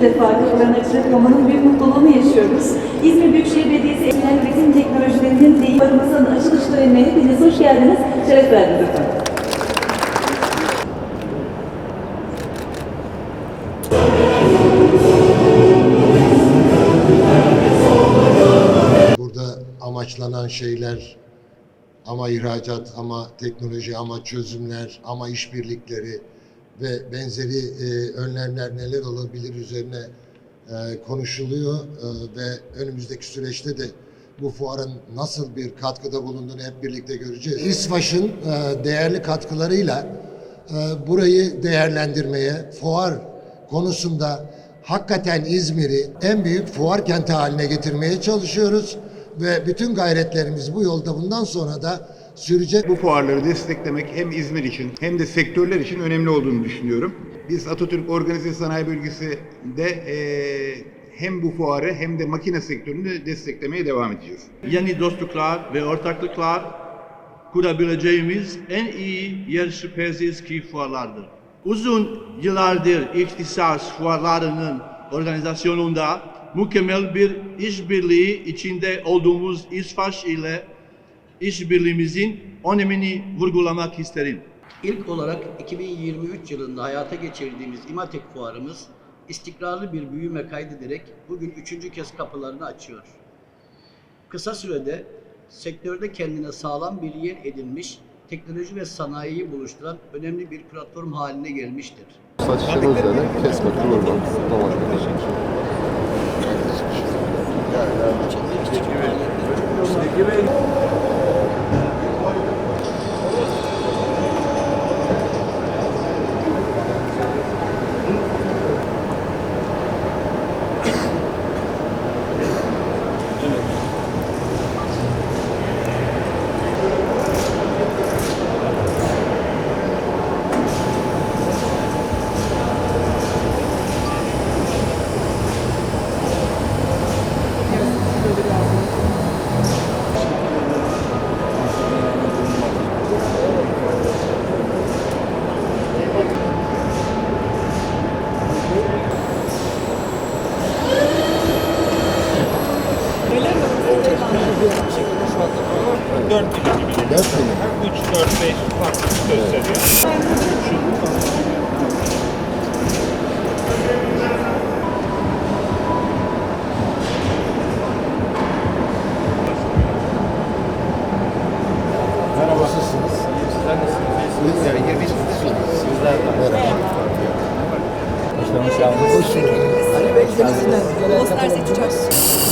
bir defa açılıp olmanın büyük mutluluğunu yaşıyoruz. İzmir Büyükşehir Belediyesi Emniyel Üretim Teknolojilerinin deyim barımızın açılış törenine hepiniz hoş geldiniz. Şeref verdiniz efendim. Burada amaçlanan şeyler ama ihracat, ama teknoloji, ama çözümler, ama işbirlikleri ve benzeri e, önlemler neler olabilir üzerine e, konuşuluyor E, ve önümüzdeki süreçte de bu fuarın nasıl bir katkıda bulunduğunu hep birlikte göreceğiz. İSVAŞ'ın e, değerli katkılarıyla e, burayı değerlendirmeye, fuar konusunda hakikaten İzmir'i en büyük fuar kenti haline getirmeye çalışıyoruz ve bütün gayretlerimiz bu yolda bundan sonra da sürecek. Bu fuarları desteklemek hem İzmir için hem de sektörler için önemli olduğunu düşünüyorum. Biz Atatürk Organize Sanayi Bölgesi'nde eee, hem bu fuarı hem de makine sektörünü desteklemeye devam edeceğiz. yeni dostluklar ve ortaklıklar kurabileceğimiz en iyi yer şüphesiz ki fuarlardır. Uzun yıllardır ihtisas fuarlarının organizasyonunda mükemmel bir işbirliği içinde olduğumuz İSFAŞ ile işbirliğimizin önemini vurgulamak isterim. İlk olarak 2023 yılında hayata geçirdiğimiz İmatek Fuarımız istikrarlı bir büyüme kaydederek bugün üçüncü kez kapılarını açıyor. Kısa sürede sektörde kendine sağlam bir yer edinmiş, teknoloji ve sanayiyi buluşturan önemli bir platform haline gelmiştir. Satışları üzerine kesme, kurulma, dolaşma, 4 milim gibi dedi. 4 milim? 3, 4, 5 farklı gösteriyor. Merhaba. Nasılsınız? İyiyim. Sizler nasılsınız? İyisiniz. Yani 25 kişisiniz. Sizler de. Merhaba. Hoşlanmış yavrum. Hoş bulduk. Ali Bey, Dostlar seçeceğiz.